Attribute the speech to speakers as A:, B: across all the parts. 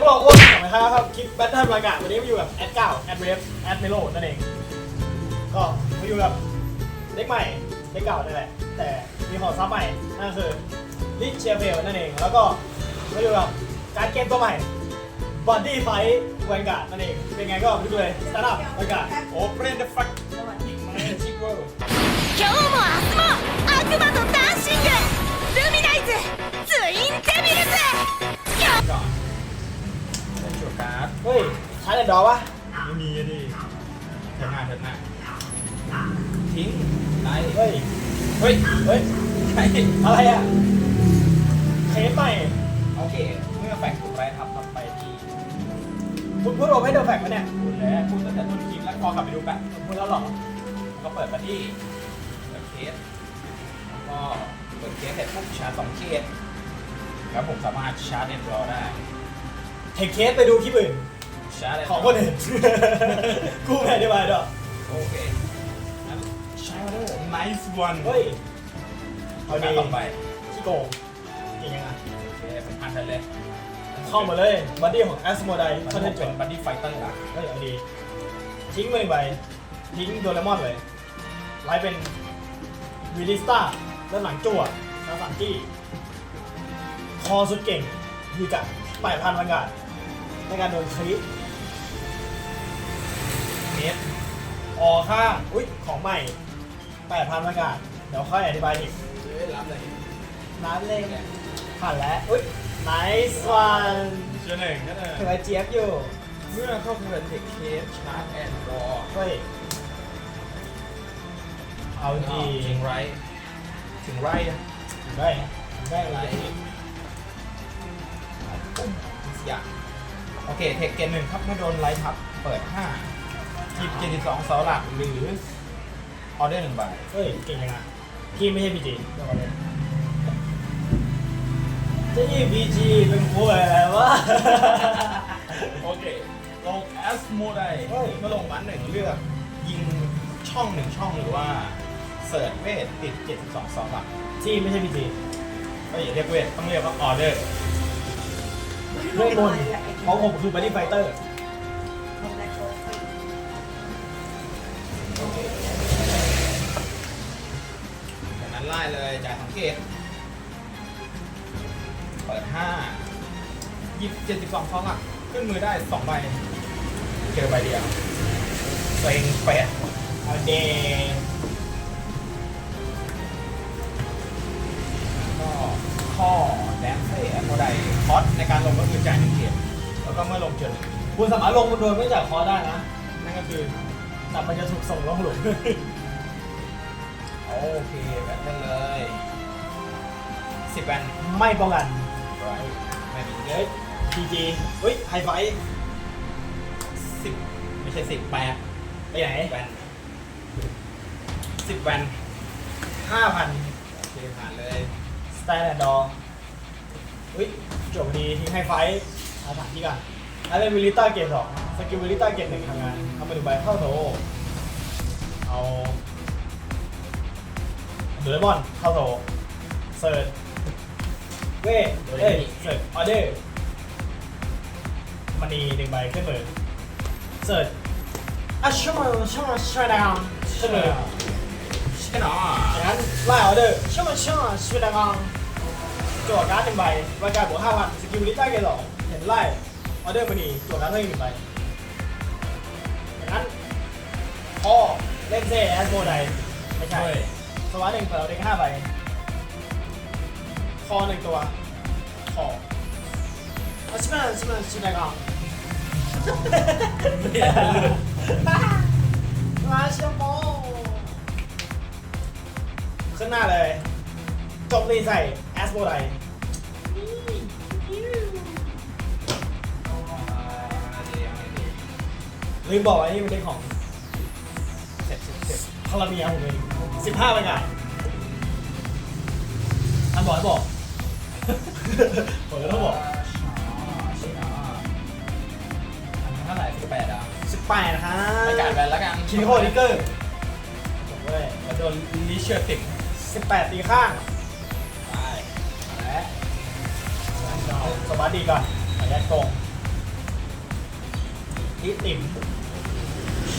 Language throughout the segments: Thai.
A: สวัสดีพวกเราอ้วนสองนะครับครับคลิปแบทเทิลบรรยากาศวันนี้มาอยู่กับแอดเก้าแอดเวฟแอดเมโลนั่นเอง ก็มาอยู่กับเด็กใหม่เด็กเก่านี่แหละ แต่มีของซับใหม่นั่นก็คือลิเชียเบลนั่นเอง แล้วก็มาอยู่กับการดเกมตัวใหม่บอดี้ไฟท์บรรยากาศนั่นเอง เป็นไงก็ไปดูเลยสตาร์ทอัพบรรยากาศ
B: โอ้เบรนเดอร์ฟักชิคเวอร์
C: 今日も明日も悪魔とダンシングルミナイズツインデビルズ
B: ก่อ เฮ้
A: ยใช้แต่ดอวะ
B: ไม่มีอะดิเทิร์นหน้าเทิร์นหน้าทิ้งไลท์
A: เฮ้ย
B: เฮ้ย
A: เฮ้ย
B: ใช่
A: อะไรอะเคสใหม่
B: โอเค เมื่อแฟกถูกไรทับทับไปที่
A: คุณพูดโอเพนเดอร์แฟกต์ปะเนี่ย
B: คุณแล้วคุณตั้งแต่ต้นคลิปแล้วพอกลับไปดูแป๊บ
A: คุณแล้วเหรอ
B: ก็เปิดมาที่เปิดเคสแล้วก็เปิดเคสเสร็จปุ๊บชาร์จสองเคสแล้วผมสามารถชาร์จเน็ตรอได้
A: เทคเคสไปดูคลิปอื่น
B: ชาร์จ
A: ของคนอื่น กูไม่อธิบายด้วย
B: โอเคงั้นชาร์จเลย nice one
A: เฮ้ย
B: เอาดีต่อไป
A: ขี้โกงจริงยังไง
B: โอเคเป็นพันกันเลย
A: เข้ามาเลยบัดดี้ของแอสโมได
B: มัน
A: เขา
B: เป็
A: เล่
B: น
A: นจบ
B: บัดดี้ไฟเตอร์ละ
A: เฮ้ยเอาดี ทิ้งมือไปทิ้งโดเรมอนเลยไล่เป็นวิลิสตาด้านหลังจั่วซาสันกี้คอสุดเก่งอยู่กับแปดพันบรรยากาศในการโดนคลิป
B: เมตร
A: ออข้างอุ้ยของใหม่แปดพันบรรยากาศเดี๋ยวค่อยอธิบายอีก
B: เฮ้ยรับเลย
A: น้ำเล่นผ่านแล้วอุ้ย nice one
B: เชื่อหนึ่งก็ได้
A: ถือว่าเจี๊ยบอยู่
B: เมื่อเข้าเทิร์นเทคเคสชาร์จแอนด์รอ
A: เฮ้ยเอาดี
B: ถึงไรถึงไรอะ
A: ได้ได้
B: ไร
A: เลย
B: ปุ๊บอยากโอเค เทคเกนหนึ่งครับเมื่อโดนไลท์ทับ เปิดห้า หยิบเจ็ดสิบสองเสาหลักหรือออเดอร์หนึ่งใบ
A: เฮ้ยเก่งยังไงพี่ไม่ใช่พีจีเดี๋ยวก่อนเลยจะยี่พีจีเป็นผู้อะไรวะ
B: โอเค ลงแอสโมได
A: เฮ้ย
B: เมื่อลงมันหนึ่งเลือก ยิงช่องหนึ่งช่องหรือว่าเสิร์ชเวทติด 72สองหลัก
A: ที่ไม่ใช่พีจี
B: ก็อย่าเรียกเวทต้องเรียกว่าออเดอร์
A: เรื่องบนเพราะผมคือบัดดี้ไฟเตอร์
B: ไล่เลยจ่ายสังเกต เปิดห้าหยิบ72สองหลักขึ้นมือได้สองใบ เจอใบเดียวเซ็งแปด
A: เอาเด
B: ก็ข้อแดนเซ่แอปโมไดคอสในการลงก็คือจ่ายหนึ่งเกียรแล้วก็เมื่อลงจน
A: คุณสามารถลงบนโดนไม่จ่ากคอได้นะ นั่นก็คือจับมันจะถูกส่งลงหลุม
B: โอเคแบบนั้นเลยสิบแบน
A: ไม่ป้องกัน
B: ไรไม่มี
A: เฮ้ยพีจีเฮ้ยไฮไฟ
B: สิบไม่ใช่สิบแปด
A: ไปไหน
B: แบนสิบแบน
A: ห้าพัน
B: โอเคผ่านเลย
A: สแตนด์ดอร์เฮ้ยจบดีทิ้งไฮไฟเอาถามที่กันแล้วเป็นวิลิต้าเกมสองสกิลวิลิต้าเกมหนึ่งทำงานทำมาดูใบเข้าโถเอา เดอร์มอนเข้าโถเสิร์ชเว้ยเอ้ยเสิร์ชออเดอร์มันนีหนึ่งใบขึ้นมือเสิร์ชอะช่วยมาช่วยมาช่วยดาวขึ้นมือ
B: ใช่เนาะ
A: อย่างนั้นไล่ออเดอร์ช่วยมาช่วยมาช่วยดาวจั่วการ์ดหนึ่งใบรายการบวกห้าพันสกิลลิต้าเกมสองเห็นไล่ออเดอร์มันนีจั่วการ์ดเพิ่มอีกหนึ่งใบอย่างนั้นพ่อเล่นเซ่แอสโมไดไม่ใช่ สวัสดหนึ่งเปิดเอาเด็กห้าใบคอหนึ่งตัวคอเอาชิบะชิบะชิบะก่องมาเชียงโมขึ้นหน้าเลยจบรีใส่แอสโบไดลืมบอกไว้นี่เป็นเด็กของ
B: เสร็จเสร็จเสร็จ
A: คาราเมียผมเอง สิบห้าเป็นไงอันบอกให้บอกผมก็ต้องบอก
B: อันเท่าไหร่สิบแปดอะ
A: สิบแปดนะฮะ
B: ไม่การแบนแล้วกัน
A: คินิโคดิกเกอร์จบเลย
B: แล้วโดนลิเชอร์ติก
A: สิบแปดตีข้าง
B: ไป
A: และสวัสดีก่อนขออนุญาตโกงนี่ติ่ม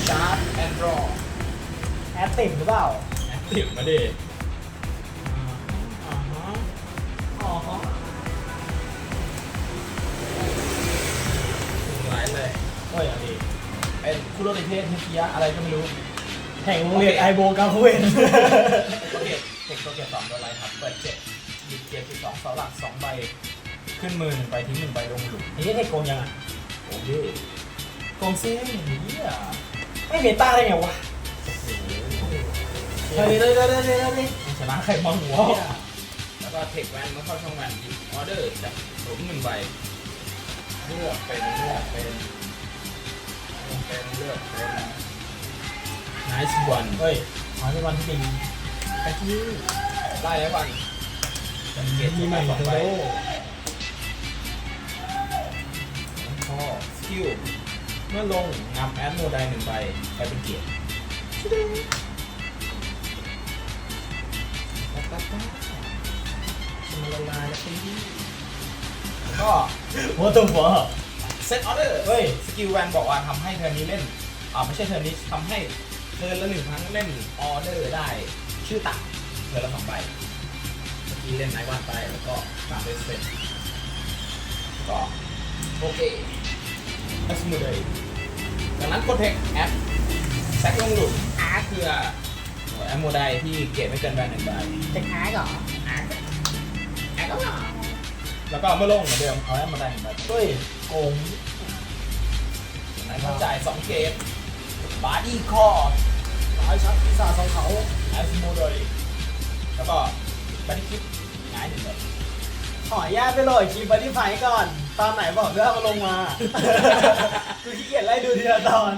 B: ชาร์จแอนดรอ
A: แอดติ่มหรือเปล่า
B: ติดมาดิอ่าฮะ
A: อ๋อ
B: หลายเลย
A: โอ้ยเอาดี
B: เป็นคุโรนิเทศเฮียอะไรก็ไม่รู้
A: แห่งโรงเรียนไอโบกาเวน
B: โอเคเด็กตัวเกียสองโดนไลครับ เปิดเจ็ดหยิบเกียร์สิบสองเสาหลักสองใบ ขึ้นมือหนึ่งใบทิ้งหนึ่งใบลงหลุม
A: ไอ้นี่เทคโกงยังอะ
B: โอ้ยโกงซิ่งเฮีย
A: ไม่เมตาได้ไงวะ เฮ้ยเฮ้ยเฮ้ยเฮ้ยเฮ้ยเฮ้ย
B: ชนะใครบ้างวะแล้วก็เทคแวนเมื่อเข้าช่องแวนหยิบออเดอร์จากหลุมหนึ่งใบเลือกเป็นเลือกเป็นเป็นเลือกเป็น nice one
A: เฮ้ยขอเป็นวันที่ดี
B: แค่ที่ไล่ได้วันเป็นเกต
A: มี
B: ที่
A: ใหม่สอ
B: องง
A: ใบ
B: ใบข้อสกิลเมื่อลงนำแอดโมไดหนึ่งใบไปเป็นเกียร์ มาละลายแล้วพี่ก็
A: หัวตัวหัว
B: เซตออเดอร์
A: เฮ้ย
B: สกิลแวนบอกว่าทำให้เธอนี้เล่นอ่าไม่ใช่เธอนี้ทำให้เธอละหนึ่งครั้งเล่นออเดอร์ได้ชื่อต่างเธอละสองใบเมื่อกี้เล่นไนท์วันไปแล้วก็ตามด้วยเซตก็โอเคแอสมูเลยดังนั้นกดเทคแอปแซกลงหลุมอาร์ตคือ แอมโมไดที่เกรดไม่เกินแบนหนึ่งใบ
A: เทคอาร์เหรอ
B: อาร์ตแอปก็มาแล้วก็เมื่อลงเหมือนเดิมเอาแอมโมไดหนึ่งใบ
A: เฮ้ยโกง
B: ไหนเข้าจ่ายสองเกมบาร์ดี้คอร์
A: ร้ายชักพิซซ่าสองเขา
B: แอสโมโดยแล้วก็บาร์ดี้คิปง่ายหนึ่งเลย
A: ขออนุญาตไปโหลดคลิปบันที่ไฟก่อน ตอนไหนบอกด้วยเอามาลงมากูขี้เกียจไล่ดูทีละตอน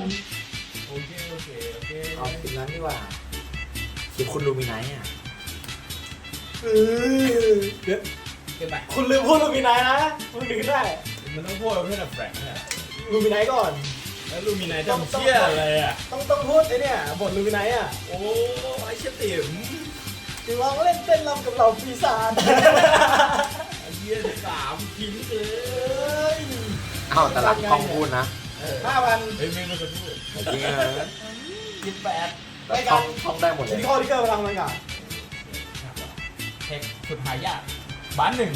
B: โอเค โอเค โอเค
D: เอาคลิปนั้นดีกว่า คลิปคุณลูมิไนท์อะ
A: เออเดี๋ยว
B: เก็บไป
A: คุณลืมพูดลูมินายนะมึงนึกได้
B: มันต้องพูดเพื่อนแฟรงค์เนี่ย
A: ลูมินายก่อน
B: แล้วลูมินายจะเชี่ยอะไรอะ
A: ต้องต้องพูดไอ้เนี่ยบทลูมินายอะ
B: โอ้ไอเชี่ยติ๋ม
A: ถึงลองเล่นเต้นรำกับเราปีศาจ
B: ไอเชี่ยสามทิ้งเลย
D: อ้าวแต่หลังกล้องพูดนะ
B: เออ
A: ห้าพัน
B: เฮ้ยไม่ไม่จะพูด
D: จริงเหรอ
B: คิดแปด
A: ราย
D: ท่
A: กา
D: อ
A: รง
D: ท่องได้หมดเล
A: ชิ้น
D: ย
A: ข้อที่เกิดพลังมันก่อน
B: เทคสุดหายากบ้านหนึ่ง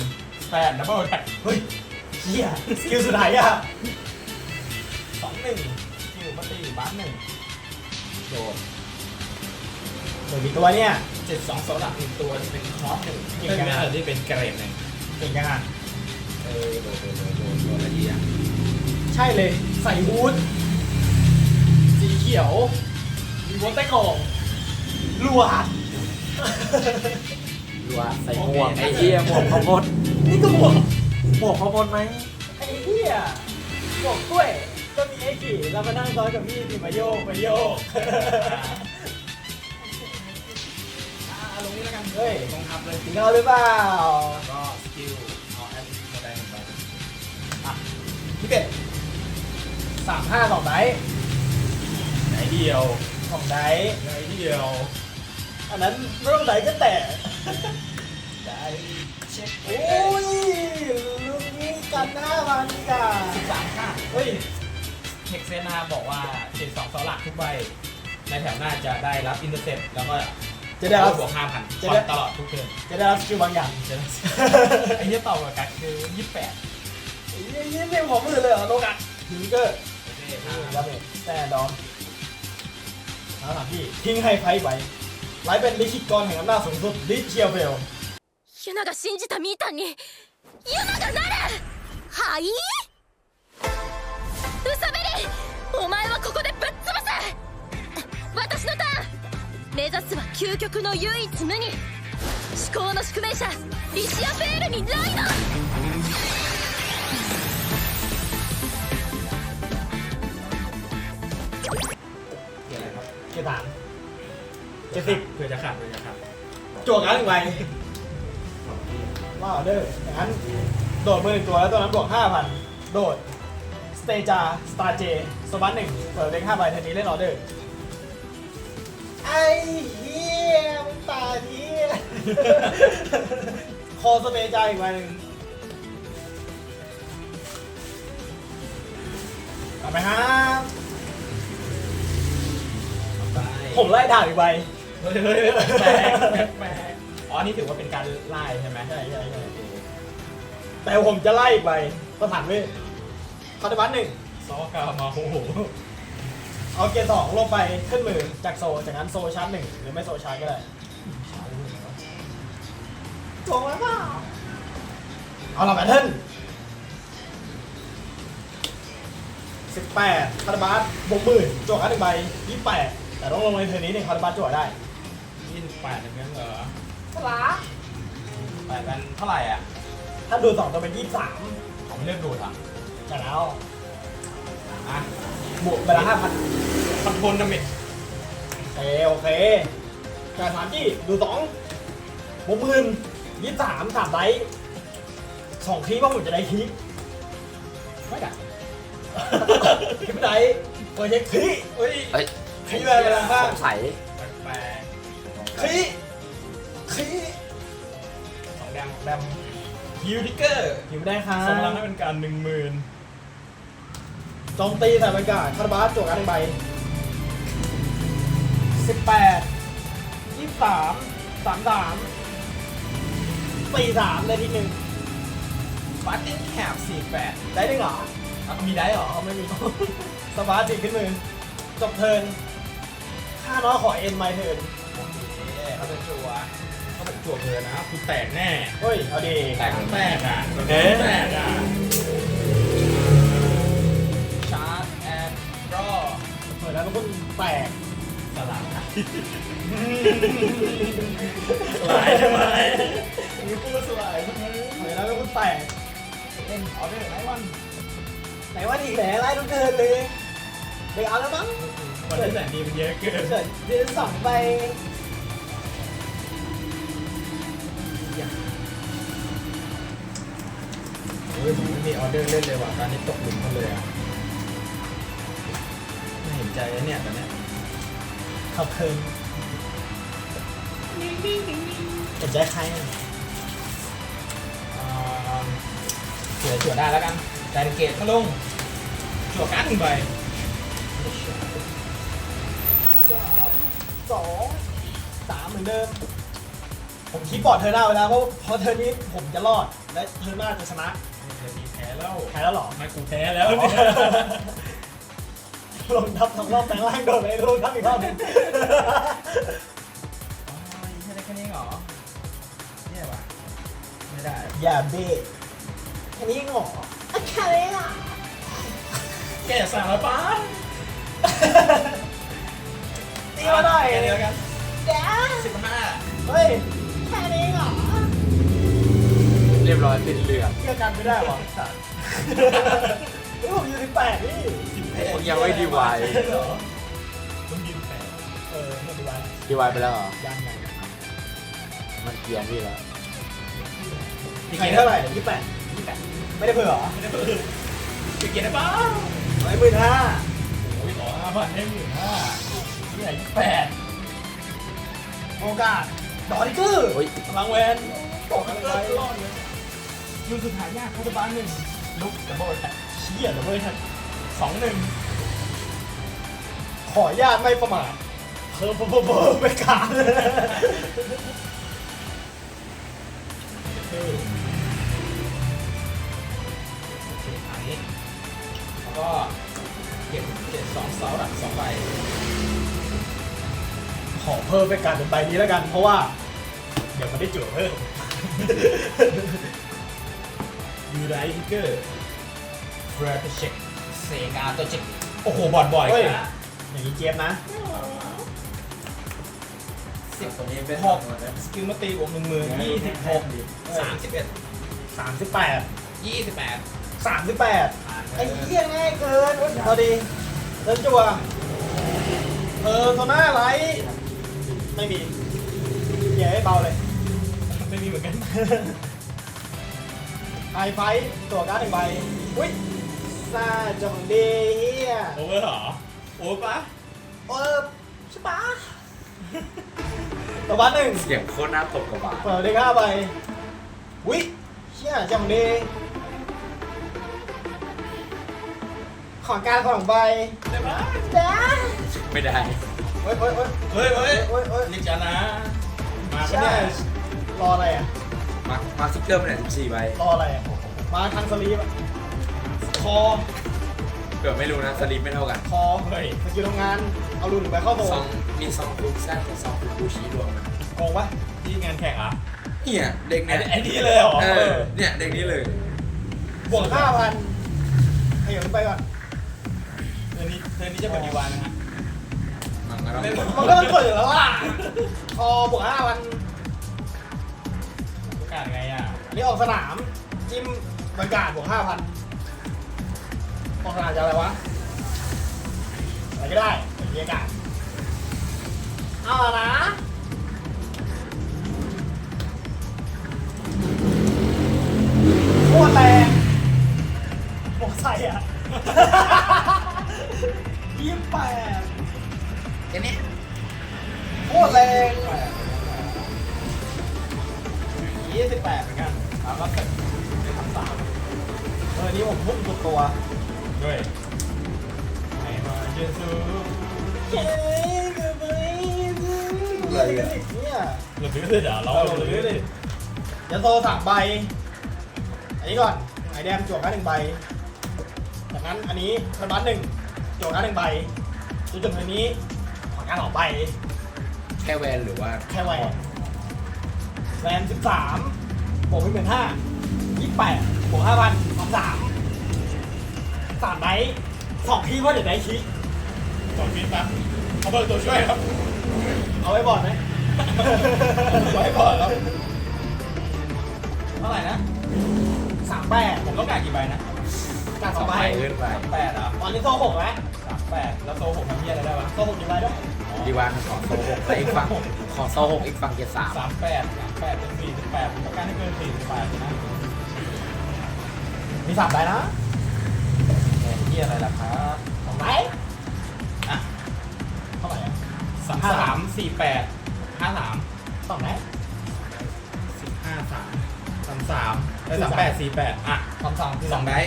B: แปดดับเบิลแท็ก
A: เฮ้ยเฮียสกิลสุดท้ายอะ
B: สองหนึ่งคิวมาตีบ้านหนึ่งโดน
A: เดี๋ยวมีตัวเนี่ย
B: เจ็ดสองโซลักหนึ่งตัวที่เป็นคอร์สหนึ่ง
A: เก่
B: ไม่
A: งจัง
B: ใช่
A: อะ
B: ที่เป็นเกรดหนึ่ง
A: เก่งจังอะ
B: เออโดนโดนโดนโดนโดนอะไรดีอะ
A: ใช่เลย ใส่ฮูดสีเขียว มีวอเตอร์กล่องลวด
D: ดูว่าใส่หมวกไอ้เหี้ยหมวกข้าวโพด
A: นี่ก็หมวก
D: หมวกข้าวโพดไหม
A: ไอ้เหี้ยหมวกกล้วย ก็มีไอ้ขี่เรามานั่งซ้อนกับพี่นี่มาโยกมาโยก
B: อ่าลงนี้แล้วกัน
A: เฮ้ย
B: ลงทับเลย
A: กินข้าวหรือเปล่า
B: ก็สกิลเอาแอปโมเดลหนึ่งไปอะที่เด็ด
A: สามห้าสองไดส์
B: ไหนเดียว
A: สองไดส์
B: ไหนเดียว
A: อันนั้นไม่ต้องไดส์ก็แต่
B: ได้เช็ค
A: โอ้ยลูกนี้กันห้าพันก่ะ
B: สิบสามค่า
A: เฮ้ย
B: เทคเซนาบอกว่าเจ็ดสองโซลักทุกใบ ในแถวหน้าจะได้รับอินเตอร์เซ็ปแล้วก็
A: จะได้รับ
B: บวกห้าพัน
A: จะได้
B: ตลอดทุกเทิร์น
A: จะได้รับสกิลบางอย่าง
B: จะได้ไอ้เหี้ยต่อกับกัดคือยี่สิบแปด
A: ยี่ยี่สิบของมือเลยเหรอโลกอะฮิงเกอร์
B: โอเค
A: นี่
B: อะ
A: ดาเมจแต่ดอม แล้วถามพี่ทิ้งให้ไพ่ไว้ไลฟ์เป็นลิขิตกรแห่งอำนาจสูงสุดลิเชียเฟล
C: ユナが信じたミータンにユナがなるはいウサベリお前はここでぶっ潰す私のターン目指すは究極の唯一無二思考の宿命者リシア・ベールにライド
B: เกี่ ยวอะไรครับ
A: เกียร์สามเจ็ดสิบ
B: เพื่อจะขัดเพื่อจะขัด
A: จวกงั้นหนึ่งใบว่าออเดอร์อย่างนั้น โดดมือหนึ่งตัวแล้วตัวนั้นบวกห้าพันโดดสเตจาสตาร์เจสบันหนึ่งเปิดเล็กห้าใบทันทีเล่นออเดอร์ไอ้เหี้ยมึงตาเหี้ยคอสเตจาอีกใบหนึ่ง
B: ก็
A: เอาไหมครับ ผมไล่ด่าอีกใบ
B: เฮ้ยเฮ้ยแปลกแปลกแปลกอ๋อนี่ถือว่าเป็นการไล่ใช่ไหม
A: ใช่ใช่ใช่แต่ผมจะไล่อีกใบก็ผ่านเว้ยคาร์ดบัสหนึ่ง
B: ซอกามาโอ้โห
A: เอาเกียร์สองลงไปขึ้นมือจากโซจากนั้นโซชาร์จหนึ่งหรือไม่โซชาร์จก็ได้โกงแล้วเปล่าเอาละแบทเทิลสิบแปดคาร์ดบัสบวกหมื่นจวกอันหนึ่งใบยี่แปด แต่ต้องลงในเทอร์นี้หนึ่งคาร์ดบัสจวกได้
B: ยี่สิบแปดอย่างเงี้ยเหรอ
A: สลา
B: แปดกันเท่าไหร่อะ
A: ถ้าดูสองตัวเป็นยี่สาม
B: ผมเลือกดูดอะ
A: ใช่แล้ว
B: อะ
A: บวกไปละห้าพัน
B: คอนโทรลดาเมจ
A: โอเคโอเคการสามจี้ดูสองบวกหมื่นยี่สามสามไดส์สองคีว่าผมจะได้คี
B: ไม่ได้
A: คีไม่ได้เปิดเช็คคี
B: เฮ้ย
D: เอ้ย
A: คีไปไปละห้า
D: สงสัย
B: แปลก
A: คีคี
B: ๆสองแดมสองแดมฮิวทิกเกอร์
A: คีไม่ได้ค่ะ
B: ส่งพลังให้เป็นการหนึ่งหมื่น
A: โจมตีใส่บรรยากาศคาร์บาสจวกอันหนึ่งใบสิบแปดยี่สามสามสามสี่สามได้ทีหนึ่ง
B: บัตติ้งแคปสี่แปด
A: ได้หนึ่งเหรอ
B: มีได้เหรอ
A: เขาไม่มีสบาร์ติขึ้นมือ จบเทิร์น ค่าน้อยขอเอ็นไมเทิร์น
B: โอเคเขาเป็นจั่วเขาเป็นจั่วเพลินนะคุณแตกแน่
A: เฮ้ย เอาดี
B: แตกแตกอะ
A: เอ๊ะ
B: แตกอะชาร์จแอนด์รอ
A: เปิดแล้วก็เพิ่งแตก
B: สลับหลายทำไม
A: มีพูดสลายเปิดแล้วก็เพิ่งแตก
B: เล่นออเดอร์ไหนวัน
A: ไหนว่าดีแหละไล่ทุกเทิร์นเลยเดี๋ยวเอาแล้วมั้ง
B: วันที่แสนดีมันเยอะเกิน
A: เกิดเดือนสองใบ
B: เฮ้ยผมไม่มีออเดอร์เล่นเลยว่ะตอนนี้ตกหลุมเขาเลยอะไม่เห็นใจนะเนี่ยตอนเนี้ย
A: ขับเทิร์นเห็นใจใครอะ
B: อ่าเสือจั่วได้แล้วกันแต่เกตก็ลงจั่วการ์ดหนึ่งใบ
A: สองสามเหมือนเดิม ผมคิดบอร์ดเทอร์หน้าไว้แล้วเพราะเพราะเทอร์นี้ผมจะรอดและเทอร์หน้าจะชนะ
B: เดี๋ยวมีแพ้แล้ว
A: แพ้แล้วเหรอ
B: ไม่กูแพ้แล้ว
A: อ๋
B: เนี่ย
A: อลงทับสองรอบแปลงร่างโดนเลยลงทับอีกรอบหนึง
B: อ๋อแค่ได้แค่นี้เหรอเนี่ยว่ะไม่ได้
A: อย่าเบะแค่นี้เหรออะแค่นี้อะ
B: แกอย่าสั่งแล้วป้า
A: ตีมาหน่อย
B: แค่นี้แล้วกัน
A: แจ๊ะ
B: สิบห้า
A: เฮ้ยแค่นี้เหรอ
D: เรียบร้อยเป็นเรือ
A: เชื่อกันไม่ได้หรอนี่ผมอยู่ที่แปดนี่
D: มึงยังไม่ดีวาย
B: เหรอมึงยืนแพ้
A: เออไม่ดีวะ
D: ดีวายไปแล้วเหรอ
A: ยังไง
D: มันเกรียนพี่แล้ว
A: ใครเท่าไหร่ยี่แปดยี่แปดไม่ได้เผื่อเหรอ
B: ไม่ได้เปิดไปเกียรติป้า
A: ร้อยหมื่นห้า
B: โอ้ยขอห้าพันให้หมื่นห้า ที่ไหนยี่แปด
A: โอกาสดอนิเกอร์
D: โอ้ย
A: พลังแวน
B: ตกกันเลยรอดเลยยูสุดท้ายยากเขาจะบ้านหนึ่งลุกดับเบิลแท็ก
A: เชี่ยเลย
B: สองหนึ่ง
A: ขออนุญาตไม่ประมาทเพิ่มเพิ่มเพิ่มเพิ่มไปกลาง
B: คือโอเคอันนี้แล้วก็เก็บเก็บสองเสาหลักสองใบ
A: ข อเพิ่มไปการเป็นใบนี้แล้วกัน เพราะว่า เดี๋ยวมันได้จุดเพิ่ม
B: ยูไรทิกเกอร์เฟรชเช็คเซกาตัวเช็คโอ้โหบอดบ่อย
A: เฮ้ย
B: นะ
A: อย่างนี้เจี๊ยบนะ
B: สิบหกสกิลมาตีบวกหนึ่งหมื่นยี่สิบหกสามสิบเอ็ด
A: สามสิบแปด
B: ยี่สิบแปด
A: สามสิบแปด
B: ผ่าน
A: ไอ้เหี้ยง่ายเกินอุ๊ยพอดีเดินจั่วเออโซน่าไลท์ ไม่มีเหี้ยให้เบาเลย
B: ไม่มีเหมือนกัน
A: ไฮไฟท์ตัวการ์ดหนึ่งใบ อุ้ยซาจองเดเฮีย
B: โอเวอร์เหรอ โอเวอร์ปะ
A: เออใช่ปะตัวบ้านหนึ่ง
D: เสียงโคตรน่าตกกระบาด
A: เปิดได้ห้าใบอุ้ยเชี่ยจองเดของการของใบ
B: ได้ปะ
A: จ้า
D: ไม่ได้
A: เฮ้ยเฮ้ยเฮ้ย
B: เฮ้ยเฮ้ย
A: เฮ้ยเฮ้ย
B: ลิจานะ มาปะ
A: ใช่
B: เนี่ย
A: รออะไรอะ
D: มามาสติ๊กเกอร์มาเนี่ยสิบสี่ใบ
A: รออะไรอะ มาทางสลีปอะคอ
D: เผื่อไม่รู้นะสลิปไม่เท่ากัน
A: คอเฮ้ยสกิลทำงาน เอารุ่นไปเข้าโต
D: ซองมีซองฟูแซ่บกับซองฟูบูชีรวมกัน
A: โกงปะ
B: ที่งานแข่งอะ
D: เนี่ยเด็ก
B: ไอ้
D: เนี่ย
B: ไอ้นี่เลยเหรอ
D: เออเนี่ยเด็กนี้เลย
A: บวกห้าพันขยับขึ้นไปก่อน
B: เทอร์นี้เทอร์นี้จะเป็นดีวานนะฮะ
D: มั นก็ต้อง
B: ไม่หมด
A: มันก็ต้องเกิดอยู่แล้วล่ะคอบวกห้าพัน
B: ประกาศไงอะ
A: อันนี้ออกสนาม จิ้มบรรยากาศบวกห้าพันออกสนามจะอะไรวะ อะไรก็ได้บรรยากาศเอาละนะโคตรแรงบวกใส่อะ ยี่สิบแปด
D: แค่นี้
A: โคตรแรง
B: ยี่สิบแปดเหมือนกันแล้วก็เป็นเป็นสามสาม
A: เออนี่ผมพุ่งสุดตัว
B: ด้วยไอ้มาเยซู
A: เย้กับไปเนี่ย
B: หรือเลยเดี๋ยวเราหรือเลย
A: ยันโตสามใบ อันนี้ก่อน ไอแดมจวกกันหนึ่งใบ จากนั้นอันนี้พันบัตหนึ่งจวกกันหนึ่งใบจนจบทีนี้ขอ การสองใบ
D: แค่แวนหรือว่า
A: แค่แหวนแวนสิบสามบวกไปเป็นห้ายี่แปดบวกห้าพันสองสามสามใบสองคีย์ว่าเดี๋ยวได้คีย์
B: ต่อฟิตปะเขาเบิกตัวช่วยครับ
A: เอาไว้บอร์ดไหม
B: ไว้ก่อนครับเท่าไหร่นะ
A: สามแปด
B: ผมต้องการกี่ใบนะ
A: จากสองใบ
D: ไปขึ้นไป
B: แปดอะ
A: ตอนนี้โซ่หกแล้ว
B: สามแปดแล้วโซผมทำเยี่ยอะไรได้วะ
A: โซ่หกกี่ใบด้วย
D: ดีวานขอโซหกแต่อีกฝั่งขอโซหกอีกฝั่งเกียร์สาม
B: สามแปดสามแปดเป็นสี่สิบแปดผมต้องการให้เกินสี่สิบแปดนะ
A: มีสามใบนะ
B: แหมเยี่ยอะไรล่ะครับ
A: สองใบ
B: อะ
A: เท่าไหร่อะ
B: สามสามสี่แปดห้าสาม
A: สองใบ
B: สิบห้าสามสามสามได้สามแปดสี่แปดอะ
A: สองสามคือ
B: สองได้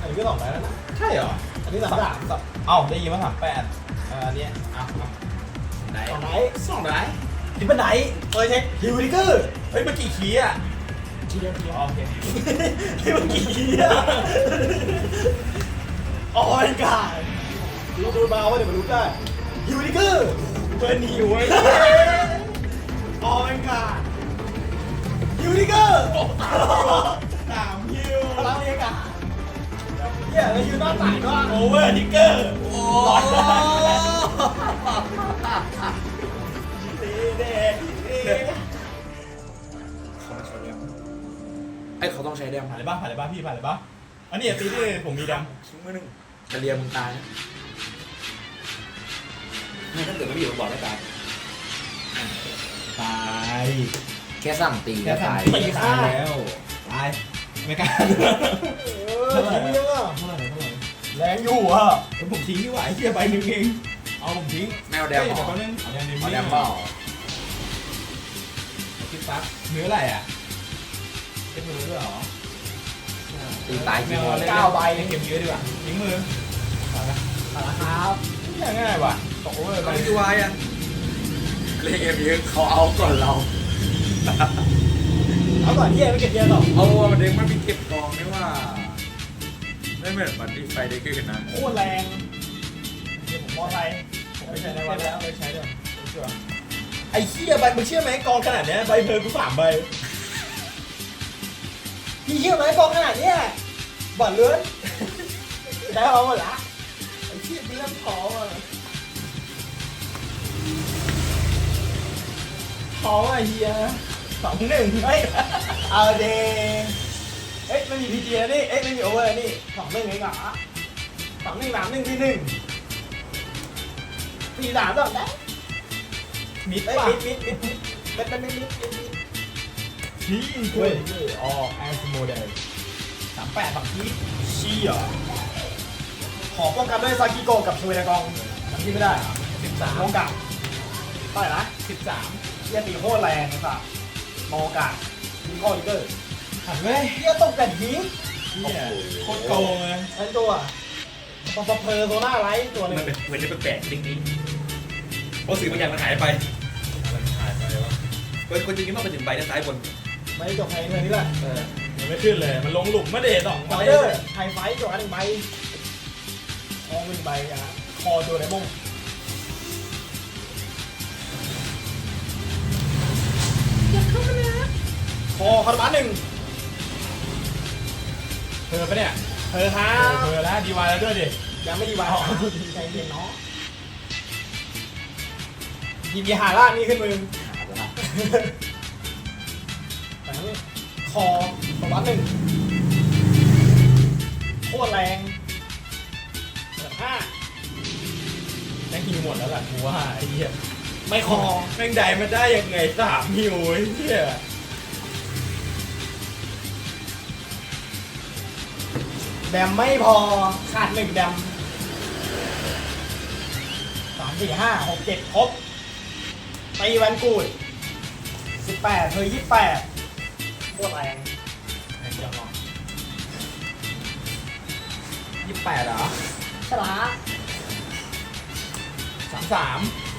A: อันนี้ก็สองใบแล้วนะ
B: ใช่เหรอ
A: อันนี้สามสาม
B: เอ้าได้ยินว่าสามแปดเออันเนี้ยอะอะได้
A: สองใบ
B: สองได้
A: ทิปเปิลไหนท์เออเช็คฮิวลิเกอร์
B: เฮ้ยเมื่อกี้คีย์อะ
A: ทีเดียวทีเดียว
B: โอเค
A: ที่เมื่อกี้อะอ๋อเป็นการดูดูมาว่าเดี๋ยวมารู้ได้ฮิวลิเกอร์เป็นฮิวไอ้ออเป็นการฮิวลิเกอร์
B: สามฮิว
A: พลังเรียกอะ เหี้ยแล้วฮิวหน้าต่างด้วย
B: โอเวอร์ทิกเกอร์
D: โอ้
B: ร้อยล้านเด็ด
D: ไอยเขาต้องใช้แดม
B: ผ่านเลยบ้าผ่านเลยบ้าพี่ผ่านเลยบ้าอันนี้ตีที่ผมมีด
D: ชิ้นมือหนึ่งจะเรียมมึงตายนะไม่ถ้าเกิดไม่มีผมบอกได้ตายำ
B: ตาย
D: แค่สั่งตี
B: แค่
D: ก็
B: สาม
D: ตาย
B: ตีตายแล้วตาย ไม่กล้า
A: เออทิ้งเยอะอะ
B: เท่าไหร่เท่าไหร่
A: แรงอยู่อะ
B: เฮ้ยผมทิ้งดีกว่าไอ้เหี้ยใบหนึ่งเองเอาผมทิ้ง
D: แมวแดม
B: เฮ้ย
D: หร
B: เดี๋ยว
D: อ
B: แป๊บนึงเอาแดมดิ
D: เอาแดมเปล่า
B: คิดปั๊บเนื้ออะไรอะเป็นมือด้วยเหรอ
D: ตีตาย
B: แม
D: กี่
B: ว
D: โมง
B: เล่นเล่นเกมเยอะดีกว่าทิ้งมือเอาละ
A: เอาละครับ
B: ง่ายๆว่ะตกโอเวอร์ไป
D: เขาไม่ดูวายอะเล่นเกมเยอะเขาเอาก่อนเรา
A: เอาก่อนเหี้ยไม่เก็บเยอะหรอก
D: เอาอะมันเด็กมันมีเก็บทองนี่ว่า ไม่เหมือนบัตรที่ไฟได้ขึ้นนะ
A: โคตรแรงเดี๋ยวผมมอไซค์ผม
B: ไม่ใช่
A: ใน
B: วั
A: น
B: แล้
A: ว
B: ไม่ใช้ด้วยเชื่อไอ้เหี้ยใบมึงเชื่อไหมกองขนาดเนี้ยใบเพลิงกูสามใบ
A: พี่เชื่อไหมกองขนาดเนี้ยบ่อนเลื้อนได้เอาหมดละ
B: ไอ้เหี้ยเป็นเรื่องท้องอะท้องไอ้เหี้ย สองหนึ่ง
A: เฮ้ยเอาเดเอ้ยไม่มีพีจีแล้วนี่เอ้ยไม่มีโอเวอร์แล้วนี่สองหนึ่งเองเหรอสองหนึ่งสามหนึ่งที่หนึ่งสี่สามสองได้
B: มิด
A: เอ้ย
B: ป่ะ
A: มิดมิดมิดมิดเป็นเป็นมิดมิดมิดมิด
B: นี่ช่วยออกแอสโมเดลสามแปดสองที่
A: เชี่ยขอป้องกันด้วยซากิโกะกับชูเวดากองมันที่ไม่ได้
B: สิบสาม
A: โมกะเท่าไหร่นะ
B: สิบสาม
A: เฮียตีโคตรแรงนะ ครับโมกะทีคอลิเกอร์
B: หันเว้ย
A: เฮียตกแต่ที
B: เหี้ยโคตรโกงเลย
A: ทั้งตัวปอปเพอร์โซน่าไลท์ตัวหนึ
D: มัน
A: ง
D: เป็นเหมือนจะแปลกๆดิ้งๆเพราะสื่อบางอย่างมันหายไป
B: มันหายไปวะ
D: คนคนจริงๆมันเป็นถึงใบด้านซ้ายบน
A: ไม่ได้จบแพงเลยนี่แหละ
B: เออมันไม่ขึ้นเลย มันลงหลุมมาเดทสอง
A: อ
B: ใบ
A: อเดอร์ไฮไฟท์จบอันหนึ่งใบทองหนึ่งใบอะคอตัวไหนบ้าง คอคาร์บานหนึ่ง
B: เธอปะเนี่ย
A: เพอฮา
B: เธอแล้วดีวายแล้วด้วยดิ
A: ยังไม่ดีวายใจเย็นเนาะยีมีหาล่างนี่ขึ้นมือแต่นี่คอคาร์บานหนึ่งโคตรแรงเปิดห้า
B: แม่งฮิวหมดแล้วล่ะกูว่าไอ้เหี้ย
A: ไม่คอ
B: แม่งได้มาได้ยังไงสามฮิวไอ้เหี้ย
A: แดมไม่พอขาดหนึ่งแดมสามสี่ห้าหกเจ็ดครบตีแวนกูดสิบแปดเธอยี่แปดโคตรแรง
B: ไอ้เจ้าเนาะยี่สิบแปดเหรอ
A: ฉลาด
B: สามสาม
A: สาม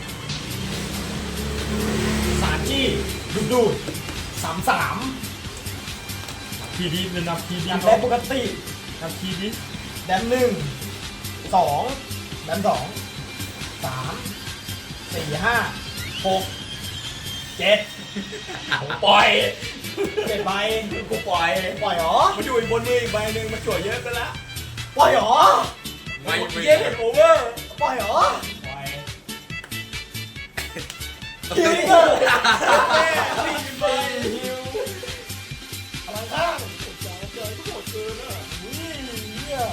A: จี้ดูดดูดสามสาม
B: ทีดีเป็นนับทีดี
A: แดมได้ปกติ
B: นับทีดี
A: แดมหนึ่งสองแดมสองสามสี่ห้าหกเจ็ด
B: ผมปล่อย
A: เจ็ดใบ
B: กูปล่อย
A: ปล่อยเหรอ
B: มันอยู่อีกบนมืออีกใบหนึ่งมันจั่วเยอะไปละ
A: ปล่อยเหรอ
D: ไม่ไม่
B: เย้เห็นโอเวอร์
A: ปล่อยเหรอ
B: ปล่อย
A: คิวนี่เกอร์
B: แม่สี่ใบฮิว
A: พลังข้าง
B: ใจใจก็หมดเกินอะ
A: อุ้ยเนี่ย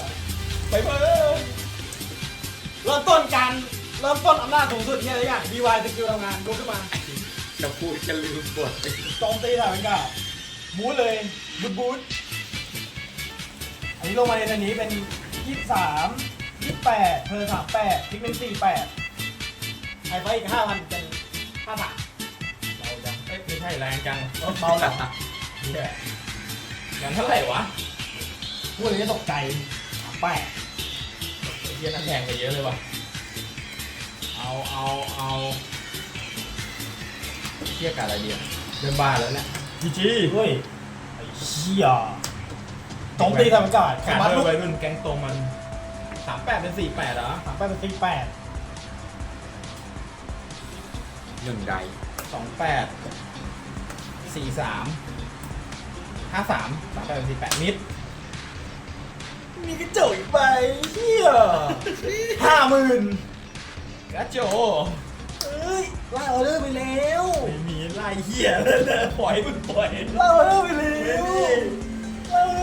B: ไปเพิ่ม
A: เริ่มต้นการเริ่มต้นอำนาจสูงสุดที่อะไรอย่าง DY สกิลทำงานลุกขึ้นมา
D: จะพูดจะลืมบท
A: โจมตีถอยเป็นกับบูทเลยบูทบูทอันนี้ลงมาในทันนี้เป็นยี่สิบสามยี่สิบแปดเพอร์สามแปดพิกเป็นสี่แปดไฮไฟอีกห้าพันเป็ นห้าสาม
B: เราจังเอ้ยไม่ใช่แรงจัง
A: รถเบาหน่อย
B: เหี้ยงั้นเท่าไหร่วะ
A: พูดเลยจะตกใจสามแปด
B: เหี้ยนั่นแรงไปเยอะเลยว่ะ เอาเอาเอาเทียกับอะไรดีอะเดินบ้านแล้วเนี่ยจีจี
A: เฮ้ยไอ้เชี่ยโจมตีถอยเป็นกับ
B: การ
A: บัต
B: เดิ
A: ลุ
B: น
A: ก
B: วัยรุ่นแก๊งโตมันสามแปดเป็นสี่แปดเหรอ
A: สามแปดเป็นสี่แปด
D: หนึ่งใด
B: สองแปดสี่สามห้าสามสามแปดเป็นสี่แปดมิด
A: มีกระจกอีกใบเชี่ยห้าหมื่น
B: กระโจ
A: เอ้ยไล่ออเดอร์ไปแล้ว
B: ไม่มีไล่เหี้ยเลยนะปล่อยมึงปล่อย
A: ไล่ออเดอร์ไปแล้ว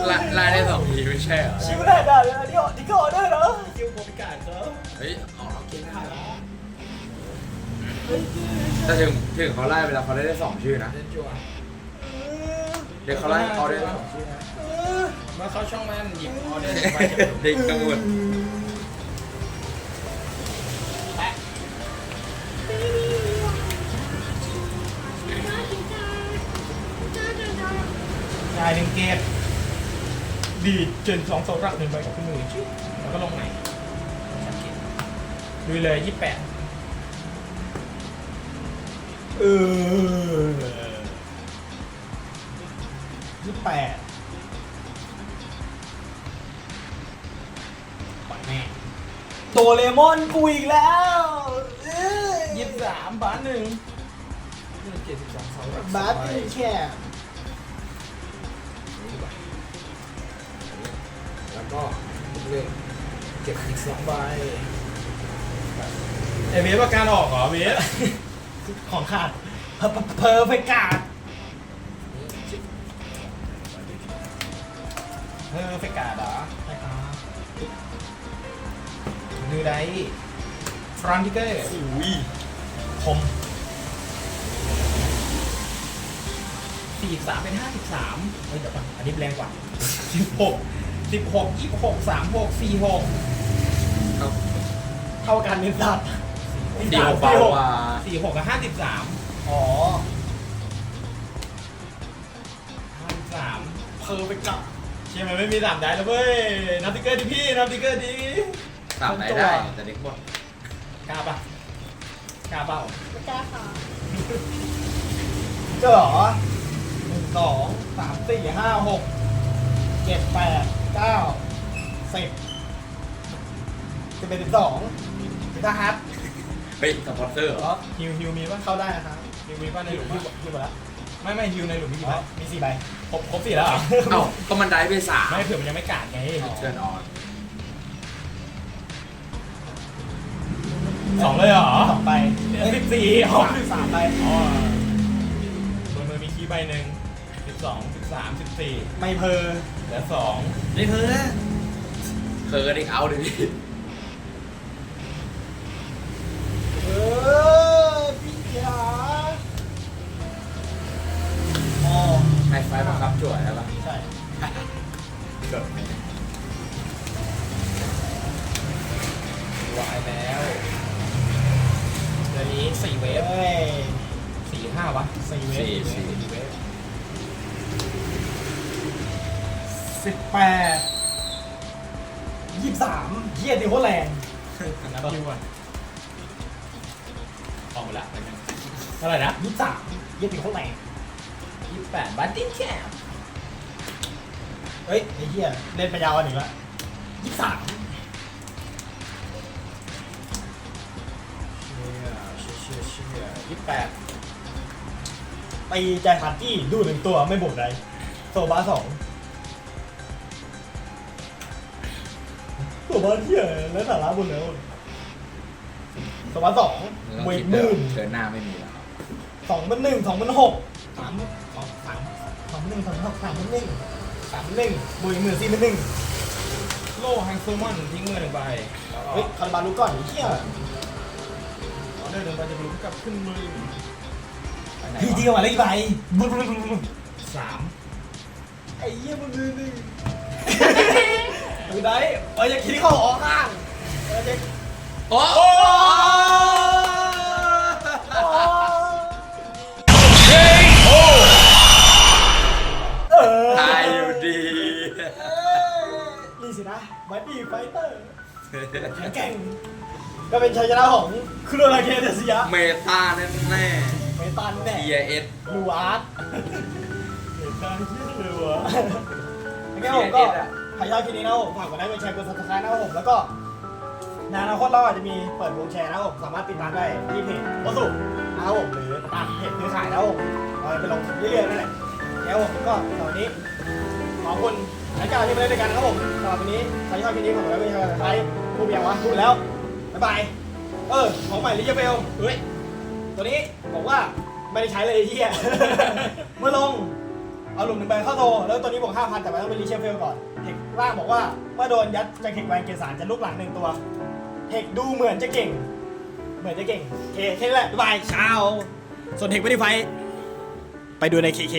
A: ไล่ออเดอร์ป
D: ไล่
A: แล้ว
D: ไล่ได้สองทีไม่ใช่เหรอ
A: ชิวได้ได้เลยอันนี้นี่ก็ออเดอร์เหรอ
B: คิวโปรพิการเขา
D: เฮ้ย แต่ถึงถึงเขาไล่เวลาเขาได้ได้สองชื่อนะ
B: เล่นจัว
D: เดี๋ยวเขาไล่เขาได้สองชื่อนะ
B: เมื่อเขาช่องแม่นหยิบออเดอร์ไปจะ
D: เด็กกังวล
B: แปะชายหนึ่งเกตดีดเจนสองโซรักหนึ่งใบกับขึ้นมือชิวแล้วก็ลงไหนดูเลยยี่แปด
A: เออยี่แปดปล่อยแม่โดเรมอนกูอีกแล้วเอ้ย
B: ยี่สามบาทหนึ่งเจ็ดสิบสองโซรัก
A: บาสตินแคบ
B: แล้วก็เลือกเก็บอีกสองใบเอเวฟประการออกเหรอเวฟ
A: ของขาดเพอเพอร์เฟกาด
B: เออเฟกาดเหรอ
A: ใช่ครับ
B: ดูได้ฟรอนติเกอร์
D: อุ้ย
A: คม
B: สี่สามเป็นห้าสิบสามเฮ้ยเดี๋ยวก่อนอันนี้แรงกว่าสิบหกสิบหกยี่สิบหกสามหกสี่หก
D: ครับ
A: เท่ากันนิสัตว์
D: ดีกว่าเบากว่า
B: สี่หกกับห้าสิบสาม
A: อ๋อ
B: ห้าสิบสาม
A: เพอร์เฟกาด
B: เชื่อไหมไม่มีสามได้แล้วเว้ยนับติ๊กเกอร์ดิพี่นับติ๊กเกอร์ดิ
D: สามได้ได้แต่เด็กบอล
B: กล้าปะกล้าเปล่า
C: ไม่กล้าค่ะ
A: เจ้าเหรอหนึ่งสองสามสี่ห้าหกเจ็ดแปดเก้าสิบสิบเอ็ดสิบสองสิบห้าฮัท
D: เฮ้ยสปอนเซอร์เหรอ
B: ฮิวฮิวมีปะ
A: เข้าได้นะครับ
B: ฮิวมีปะในหลุม
A: ฮิว
B: ปะ
A: ฮิวหมดแล้ว
B: ไม่ไม่ฮิวในหลุมมีกี่
A: อ๋
B: ใบ
A: อมีสี่ใบ
B: ครบครบสี่แล้วเหรอ
D: เอ้าก็มันได้ไปสาม
B: ไม่เผื่อมันยังไม่กาดไง
D: เชิญออน
B: สองเลยเหรอ
A: สองใบ
B: สิบสี่อ๋อ
A: สามสามใบ
B: อ๋อบนมือมีคีย์ใบหนึ่งสิบสองสิบสามสิบสี่
A: ไม่เพอ
B: เหลือสอง
D: ไม่เพ้อเพ้อเด็กเอาเลยพี่
A: เออพี่จ๋าอ๋อ
D: ไฮไฟบังคับจั่วใช่ปะ
A: ใช่
D: จดไหม
B: วายแล้วเดือนนี้สี่เวฟ
A: เฮ้ย
B: สี่ห้าวะ
A: สี่เวฟ
D: สี่สี่
B: เวฟ
A: สิบแปดยี่สิบสามเยี่ยดีโคตรแรง
B: นับคิวก่อน ออกหมดละเท่าไหร่นะ
A: ยี่สิบสามเยี่ยดีโคตรแรง
B: ยี่สิบแปดบัตติ้งแคม
A: เฮ้ยไอ้เหี้ยเล่นไปยาวอันหนึ่งละยี่สิบสาม
B: เชี่ยเชี่ยเชี่ยเชี่ยยี่สิบแปด
A: ตีใจฮาร์กี้ดูหนึ่งตัวไม่บวกใดโซบาสองโซบาเที่ยแล้วสาระบนแล้ว โซบาสอง
D: มึงต้อง
A: เว
D: คิ
A: ท
D: ดเดิ
A: มื่
D: ม
A: น
D: เชิญหน้าไม่มีแล้ว
A: สองเป็นหนึ่งสองเป็นหกสามสองสามสองเป็นหนึ่งสองเป็นหกสามเป็นหนึ่งสามเป็นหนึ่งบวกอีกหมื่นสี่เป็นหนึ่ง
B: โล่ฮังซูมอนทิ้งมือหนึ่งใบ
A: เฮ้ยคาราบาลูก่อนไอ้เหี้ย
B: ออเดอร์หนึ่งใบจะบลุ้กลับขึ้นมือ
D: ไปไหน
A: พี่
D: วะ
A: เดียวอะไรกี่ใบบึ้มบึ้มบึ้มบึ้ม
B: สาม
A: ไอ้เหี้ยมึงดูดิดูได้เอ้ยอย่าคิดที่เขาออกข้างเออเด็ก
D: โอ้
A: โอ้เอ
D: ตายอยู่ดี
A: นี่สินะบัดดี้ไฟเตอร์แข็งแกร่งก็เป็นชัยชนะของคุโรนาเกเทสยะ
D: เมตาแน่แน่
A: เมตันแน่
D: ๆ T S
A: ลูอาร์ตเมตันชื่อเลยวะงั้นผมก็ใครชอบคลิปนี้นะครับผมฝากกดไลค์กดแชร์กดซับสไครต์นะครับผมแล้วก็ ในอนาคตเราอาจจะมีเปิดวงแชร์นะครับผมสามารถติดตามได้ที่เพจวัสุนะครับผมหรือตามเพจซื้อขายนะครับผมเราจะไปลงเรื่อยๆนั่นแหละแล้วผมก็สำหรับวันนี้ขอบคุณรายการที่มาเล่นด้วยกันนะครับผมสำหรับวันนี้ใครชอบคลิปนี้ฝากกดไลค์กดแชร์กดซับสไครต์พูดยังวะพูดแล้วบ๊ายบายเออของใหม่ลิเจเบลเฮ้ยตัวนี้บอกว่าไม่ได้ใช้เลยไอ้เหี้ยเมื่อลงเอาหลุมหนึ่งใบเข้าโตแล้วตัวนี้บอก5,000แต่มันต้องเป็นรีเชฟเฟลก่อนเทคล่างบอกว่าเมื่อโดนยัดจากเทคแวนเกสารจะลุกหลังหนึ่งตัว เทคดูเหมือนจะเก่ง เหมือนจะเก่งโอเคแค่นี้แหละบ๊ายบายเช้าส่วนเทคไม่ได้ไฟ ไปดูในเคเค